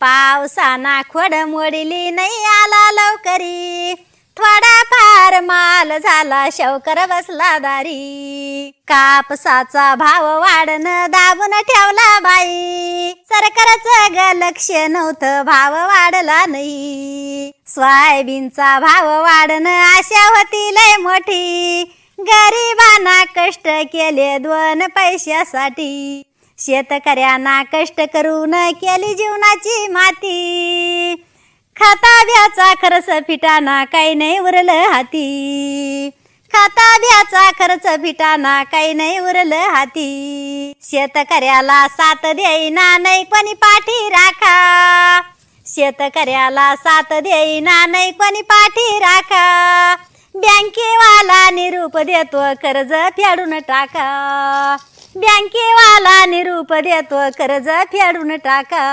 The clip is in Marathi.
पावसाना खोड मोडली नाही आला लवकरी. थोडा फार माल झाला शवकर बसला दारी. कापसाचा भाव वाढन दाबून ठेवला बाई. सरकारचं ग लक्ष नव्हतं भाव वाढला नाही. सोयाबीनचा भाव वाढन आशा होती लय मोठी. गरिबांना कष्ट केले दोन पैशासाठी. शेतकऱ्यांना कष्ट करून केली जीवनाची माती. खाता ब्याचा खर्च फिटाना काही नाही उरलं हाती. खाता ब्याचा खर्च फिटाना काही नाही उरलं हाती. शेतकऱ्याला साथ देईना नाही कोणी पाठी राखा. शेतकऱ्याला साथ देईना नाही कोणी पाठी राखा. बँकेवाला निरूप देतो कर्ज फेडून टाका. बँकेवाला निरूप कर्ज फेडून टाका.